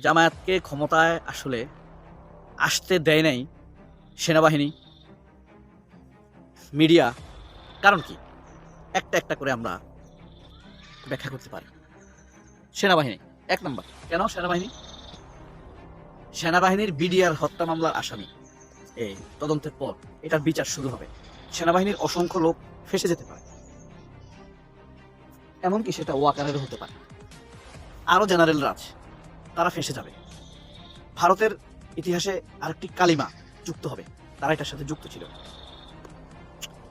জামায়াতকে ক্ষমতায় আসলে আসতে দেয় নাই সেনাবাহিনী, মিডিয়া। কারণ কি? একটা একটা করে আমরা ব্যাখ্যা করতে পারি। সেনাবাহিনী, এক নম্বর। কেন সেনাবাহিনী? সেনাবাহিনীর বিডিআর হত্যা মামলার আসামি। এই তদন্তের পর এটার বিচার শুরু হবে। সেনাবাহিনীর অসংখ্য লোক ফেসে যেতে পারে। এমনকি সেটা ওয়াকারেরও হতে পারে। আরও জেনারেলরা আছে তারা ফেসে যাবে। ভারতের ইতিহাসে আরেকটি কালিমা যুক্ত হবে। তারা এটার সাথে যুক্ত ছিল।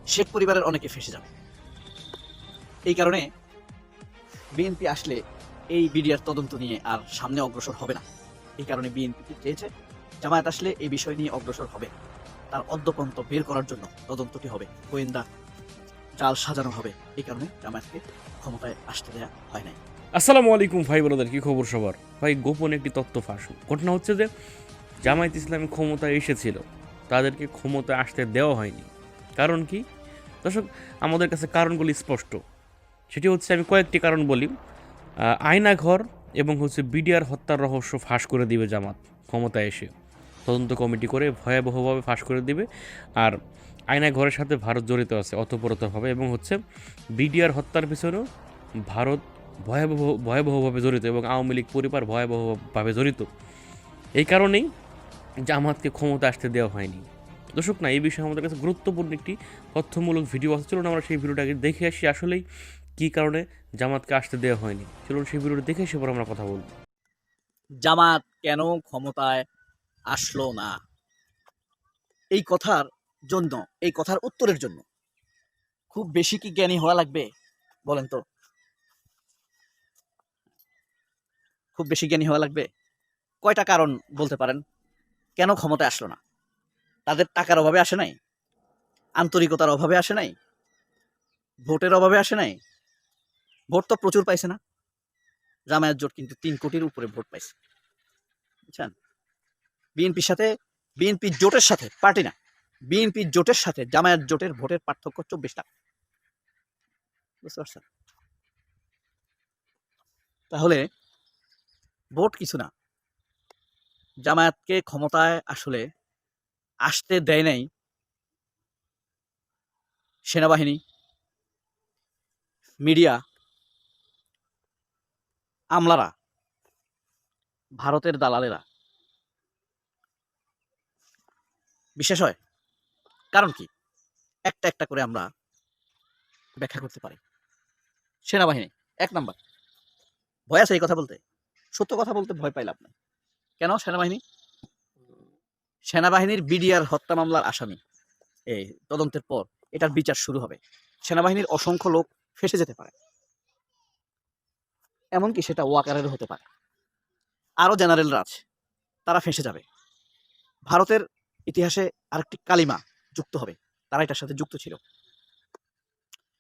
শেখ পরিবারের অনেকে ফেসে যাবে। এই কারণে বিএনপি আসলে এই বিডিআর তদন্ত নিয়ে আর সামনে অগ্রসর হবে না। এই কারণে বিএনপি চেয়েছে? জামায়াত আসলে এই বিষয় নিয়ে অগ্রসর হবে। তার অদ্যপন্ত বের করার জন্য তদন্তটি হবে। গোয়েন্দা জাল সাজানো হবে। এই কারণে জামায়াতকে ক্ষমতায় আসতে দেয়া হয় নাই। আসসালামু আলাইকুম ভাই বোনদের, কি খবর সবার? ভাই, গোপন একটি তত্ত্ব ফাঁস। ঘটনা হচ্ছে যে, জামায়াত ইসলামী ক্ষমতায় এসেছিল। তাদেরকে ক্ষমতায় আসতে দেওয়া হয়নি। কারণ কি? দর্শক, আমাদের কাছে কারণগুলি স্পষ্ট। সেটি হচ্ছে, আমি কয়েকটি কারণ বলি। আয়নাঘর এবং হচ্ছে বিডিআর হত্যার রহস্য ফাঁস করে দিবে জামাত ক্ষমতায় এসে। তদন্ত কমিটি করে ভয়াবহভাবে ফাঁস করে দিবে। আর আয়না ঘরের সাথে ভারত জড়িত আছে, অতপরতভাবে। এবং হচ্ছে, বিডিআর হত্যার পিছনেও ভারত ভয়াবহ, ভয়াবহভাবে জড়িত এবং আওয়ামী লীগ পরিবার ভয়াবহভাবে জড়িত। এই কারণেই জামাতকে ক্ষমতা আসতে দেওয়া হয়নি। দর্শক, না, এই বিষয়ে আমাদের কাছে গুরুত্বপূর্ণ একটি তথ্যমূলক ভিডিও আছে। চলুন আমরা সেই ভিডিওটাকে দেখে আসি, আসলেই কী কারণে জামাতকে আসতে দেওয়া হয়নি। চলুন সেই ভিডিওটা দেখে এসে পর আমরা কথা বলব। জামাত কেন ক্ষমতায় আসলো না? এই কথার জন্য, এই কথার উত্তরের জন্য। খুব বেশি কি জ্ঞানী হওয়া লাগবে, বলেন তো? খুব বেশি জ্ঞানী হওয়া লাগবে। কয়টা কারণ বলতে পারেন? কেন ক্ষমতায় আসলো না? তাদের টাকার অভাবে আসে নাই? আন্তরিকতার অভাবে আসে নাই? ভোটের অভাবে আসে নাই? ভোট তো প্রচুর পাইছে না? জামায়াত জোট কিন্তু তিন কোটির উপরে ভোট পাইছে। বুঝছেন? বিএনপির সাথে, বিএনপি জোটের সাথে, পার্টি না, বিএনপি জোটের সাথে জামায়াত জোটের ভোটের পার্থক্য চব্বিশ টাকা বুঝতে পারছেন? তাহলে ভোট কিছু না। জামায়াতকে ক্ষমতায় আসলে আসতে দেয় নাই সেনাবাহিনী, মিডিয়া, আমলারা, ভারতের দালালেরা। বিশেষ হয়, কারণ কি? একটা একটা করে আমরা ব্যাখ্যা করতে পারি। সেনাবাহিনী, এক নাম্বার। ভয় আছে এই কথা বলতে? সত্য কথা বলতে ভয় পাইলাম না। কেন? সেনাবাহিনী? সেনাবাহিনীর বিডিআর হত্যা মামলার আসামি। এই তদন্তের পর এটার বিচার শুরু হবে। সেনাবাহিনীর অসংখ্য লোক ফেসে যেতে পারে। এমনকি সেটা ওয়াকারের হতে পারে। আরও জেনারেলরা আছে তারা ফেসে যাবে। ভারতের ইতিহাসে আরেকটি কালিমা যুক্ত হবে। তারা এটার সাথে যুক্ত ছিল।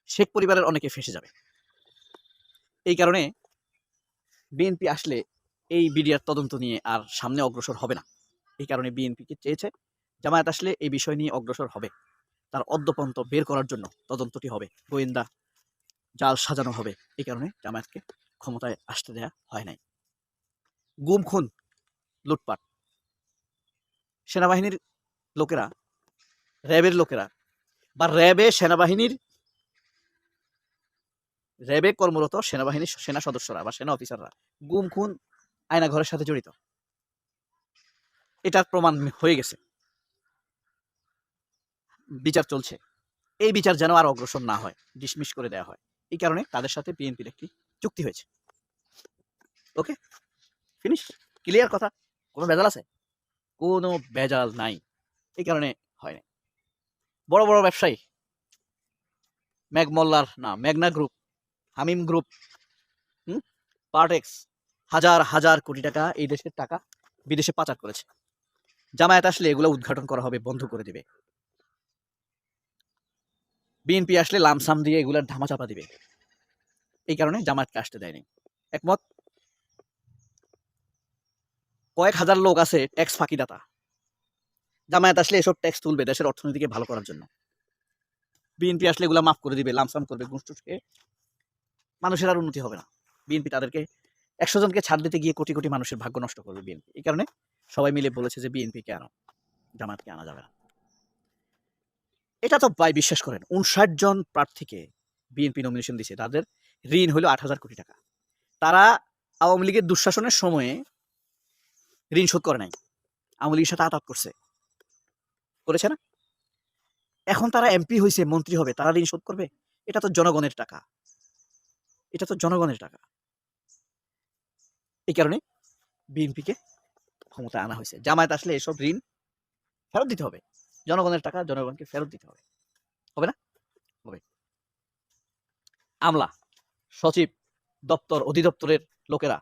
শেখ পরিবারের অনেকে ফেসে যাবে। এই কারণে বিএনপি আসলে এই বিডিআর তদন্ত নিয়ে আর সামনে অগ্রসর হবে না। এই কারণে বিএনপিকে চেয়েছে জামায়াত আসলে এই বিষয় নিয়ে অগ্রসর হবে। তার অদ্যপন্ত বের করার জন্য তদন্তটি হবে। গোয়েন্দা জাল সাজানো হবে। এই কারণে জামায়াতকে ক্ষমতায় আসতে দেয়া হয় নাই। গুম, খুন, লুটপাট। সেনাবাহিনীর লোকেরা, র্যাবের লোকেরা বা র্যাবে সেনাবাহিনীর র্যাবে কর্মরত সেনাবাহিনীর সেনা সদস্যরা বা সেনা অফিসাররা গুম, খুন আয়না ঘরের সাথে জড়িত। এটার প্রমাণ হয়ে গেছে। বিচার চলছে। এই বিচার যেন আর অগ্রসর না হয়, ডিসমিস করে দেওয়া হয়। এই কারণে তাদের সাথে বিএনপির একটি চুক্তি হয়েছে। ওকে? ফিনিশ? ক্লিয়ার কথা? কোনো ভেজাল আছে? কোনো ভেজাল নাই। এই কারণে হয় না বড় বড় ব্যবসায়ী। ম্যাগমল্লার না মেঘনা গ্রুপ। হামিম গ্রুপ পার্টেক্স, হাজার হাজার কোটি টাকা এই দেশের টাকা বিদেশে পাচার করেছে। জামায়াত আসলে এগুলো উদ্ঘাটন করা হবে, বন্ধ করে দিবে। বিএনপি আসলে লামসাম দিয়ে এগুলার ধামাচাপা দিবে। এই কারণে জামায়াতকে আসতে দেয়নি। একমত? কয়েক হাজার লোক আছে ট্যাক্স ফাঁকিদাতা। জামায়াত আসলে এসব ট্যাক্স তুলবে দেশের অর্থনীতিকে ভালো করার জন্য। বিএনপি আসলে এগুলা মাফ করে দিবে, লামসাম করবে ঘুষ মানুষের আর উন্নতি হবে না। বিএনপি তাদেরকে একশো জনকে ছাড় দিতে গিয়ে কোটি কোটি মানুষের ভাগ্য নষ্ট করবে বিএনপি। এই কারণে সবাই মিলে বলেছে যে বিএনপিকে আনো জামাতকে আনা যাবে না। এটা তো ভাই বিশ্বাস করেন, উনষাট জন প্রার্থীকে বিএনপি নমিনেশন দিছে তাদের ঋণ হলো আট হাজার কোটি টাকা। তারা আওয়ামী লীগের দুঃশাসনের সময়ে ঋণ শোধ করে নাই। আওয়ামী লীগের সাথে আতাত করছে। করেছে না? এখন তারা এমপি হয়েছে মন্ত্রী হবে, তারা ঋণ শোধ করবে? এটা তো জনগণের টাকা। এটা তো জনগণের টাকা। এই কারণে বিএনপিকে ক্ষমতায় আনা হয়েছে। জামায়াত আসলে এসব ঋণ ফেরত দিতে হবে। জনগণের টাকা জনগণকে ফেরত দিতে হবে। হবে না? হবে। আমলা, সচিব, দপ্তর, অধিদপ্তরের লোকেরা,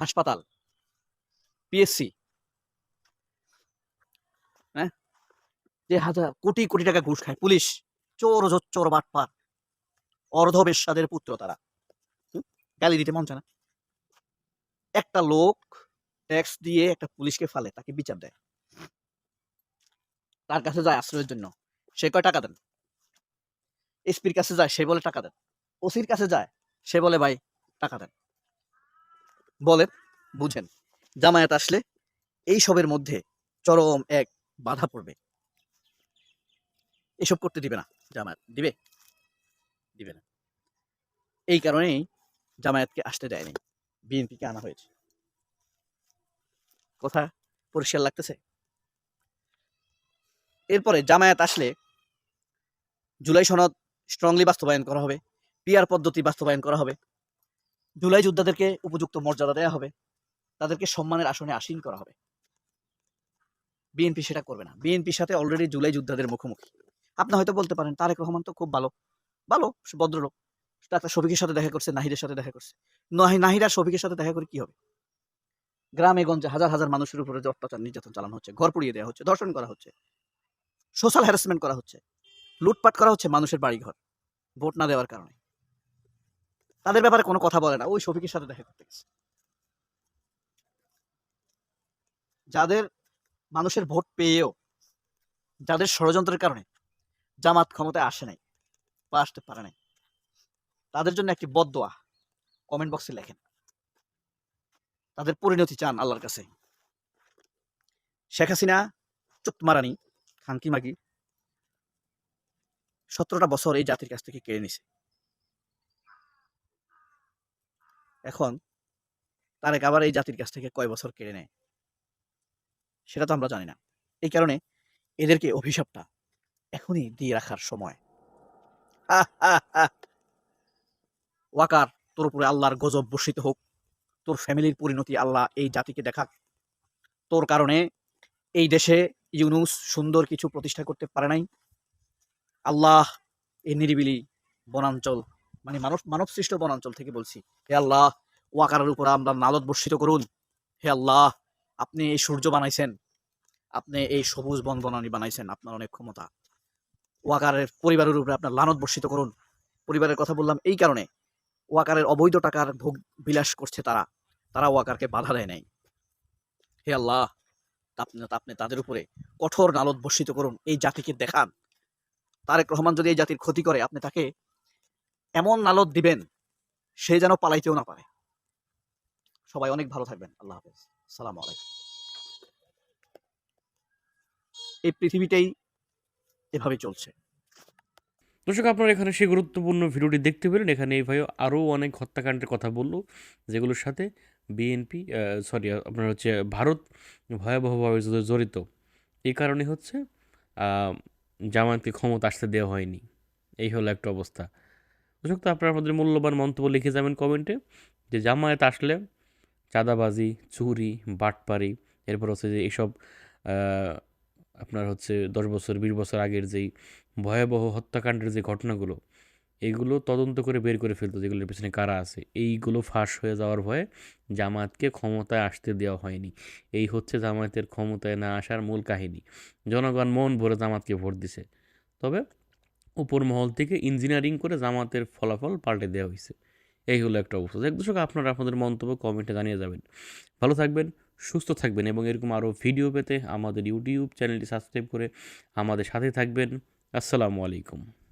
হাসপাতাল, পিএসসি হ্যাঁ? যে হাজার কোটি কোটি টাকা ঘুষ খায় পুলিশ, চোর চোর বাটপার অর্ধবেশ্বাদের পুত্র তারা? গালি দিতে মন না। একটা লোক ট্যাক্স দিয়ে একটা পুলিশকে ফালে, তাকে বিচার দেয়। তার কাছে যায় আশ্রয়ের জন্য। সে কয়, টাকা দেন। এসপির কাছে যায়, সে বলে, টাকা দেন। ওসির কাছে যায়, সে বলে, ভাই, টাকা দেন। বলেন বুঝেন, জামায়াত আসলে এই সবের মধ্যে চরম এক বাধা পড়বে। এসব করতে দিবে না জামায়াত। দিবে? দিবে না। এই কারণেই জামায়াতকে আসতে দেয়নি। বিএনপিকে আনা হয়েছে। কথা পরিষ্কার লাগতেছে? এরপরে জামায়াত আসলে জুলাই সনদ স্ট্রংলি বাস্তবায়ন করা হবে, পিয়ার পদ্ধতি বাস্তবায়ন করা হবে, জুলাই যোদ্ধাদেরকে উপযুক্ত মর্যাদা দেওয়া হবে, তাদেরকে সম্মানের আসনে আসীন করা হবে। বিএনপি সেটা করবে না। বিএনপির সাথে অলরেডি জুলাই যোদ্ধাদের মুখোমুখি। আপনি হয়তো বলতে পারেন, তারেক রহমান তো খুব ভালো। ভালো ভদ্রলোক। ডাক্তার শফিকের সাথে দেখা করছে, নাহিদের সাথে দেখা করছে। নাহি নাহিদ শফিকের সাথে দেখা করে কি হবে? গ্রামে গঞ্জে হাজার হাজার মানুষের উপরে যে অত্যাচার, নির্যাতন চালানো হচ্ছে, ঘর পুড়িয়ে দেওয়া হচ্ছে, ধর্ষণ করা হচ্ছে, সোশ্যাল হ্যারাসমেন্ট করা হচ্ছে, লুটপাট করা হচ্ছে মানুষের বাড়িঘর, ভোট না দেওয়ার কারণে। তাদের ব্যাপারে কোনো কথা বলে না, ওই শফিকের সাথে দেখা করতে গেছে। যাদের মানুষের ভোট পেয়েও, যাদের ষড়যন্ত্রের কারণে জামাত ক্ষমতায় আসে নাই, বা আসতে পারে নাই তাদের জন্য একটি বদোয়া কমেন্ট বক্সে লেখেন। তাদের পরিণতি চান আল্লাহর কাছে। শেখ হাসিনা, চুতমারানি, খানকি মাগি সতেরোটা বছর এই জাতির কাছ থেকে কেড়ে নিছে। এখন তারেক আবার এই জাতির কাছ থেকে কয় বছর কেড়ে নেয়? সেটা তো আমরা জানি না। এই কারণে এদেরকে অভিশাপটা এখনই দিয়ে রাখার সময়। ওয়াকার, তোর উপরে আল্লাহর গজব বর্ষিত হোক। তোর ফ্যামিলির পরিণতি আল্লাহ এই জাতিকে দেখাক। তোর কারণে এই দেশে ইউনুস সুন্দর কিছু প্রতিষ্ঠা করতে পারে নাই। আল্লাহ এই নিরিবিলি বনাঞ্চল মানে মানব মানব সৃষ্ট বনাঞ্চল থেকে বলছি। হে আল্লাহ, ওয়াকারের উপর আমরা নালত বর্ষিত করুন। হে আল্লাহ, আপনি এই সূর্য বানাইছেন। আপনি এই সবুজ বন বনানি বানাইছেন আপনার অনেক ক্ষমতা। ওয়াকারের পরিবারের উপরে আপনার লানত বর্ষিত করুন। পরিবারের কথা বললাম এই কারণে। ওয়াকারের অবৈধ টাকার ভোগ বিলাস করছে তারা। তারা ওয়াকারকে বাধা দেয় নাই। হে আল্লাহ, আপনি আপনি তাদের উপরে কঠোর নালত বর্ষিত করুন, এই জাতিকে দেখান। তারেক রহমান যদি এই জাতির ক্ষতি করে, আপনি তাকে এমন নালত দিবেন, সে যেন পালাইতেও না পারে। সবাই অনেক ভালো থাকবেন। আল্লাহ হাফেজ। সালাম আলাইকুম। এই পৃথিবীটাই এভাবে চলছে। দর্শক, আপনারা এখানে সেই গুরুত্বপূর্ণ ভিডিওটি দেখতে পেলেন। এখানে এই ভাইও আরও অনেক হত্যাকাণ্ডের কথা বলল, যেগুলোর সাথে বিএনপি সরি আপনার হচ্ছে ভারত ভয়াবহভাবে জড়িত এই কারণে হচ্ছে জামায়াতকে ক্ষমতা আসতে দেওয়া হয়নি। এই হলো একটা অবস্থা। দর্শক, তো আপনারা আপনাদের মূল্যবান মন্তব্য লিখে যাবেন কমেন্টে, যে জামায়াত আসলে চাঁদাবাজি, চুরি, বাটপারি, এরপর হচ্ছে যে এইসব আপনার হচ্ছে দশ বছর, বিশ বছর আগের যেই ভয়াবহ হত্যাকাণ্ডের যে ঘটনাগুলো, এগুলো তদন্ত করে বের করে ফেলতো যেগুলোর পেছনে কারা আছে। এইগুলো ফাঁস হয়ে যাওয়ার ভয়ে জামায়াতকে ক্ষমতায় আসতে দেওয়া হয়নি। এই হচ্ছে জামায়াতের ক্ষমতায় না আসার মূল কাহিনী। জনগণ মন ভরে জামাতকে ভোট দিছে। তবে উপর মহল থেকে ইঞ্জিনিয়ারিং করে জামাতের ফলাফল পাল্টে দেওয়া হয়েছে এই হলো একটা অবস্থা। এক দর্শক, আপনারা আপনাদের মন্তব্য কমেন্টে জানিয়ে যাবেন। ভালো থাকবেন। সুস্থ থাকবেন এবং এরকম আরও ভিডিও পেতে আমাদের ইউটিউব চ্যানেলটি সাবস্ক্রাইব করে আমাদের সাথে থাকবেন। আসসালামু আলাইকুম।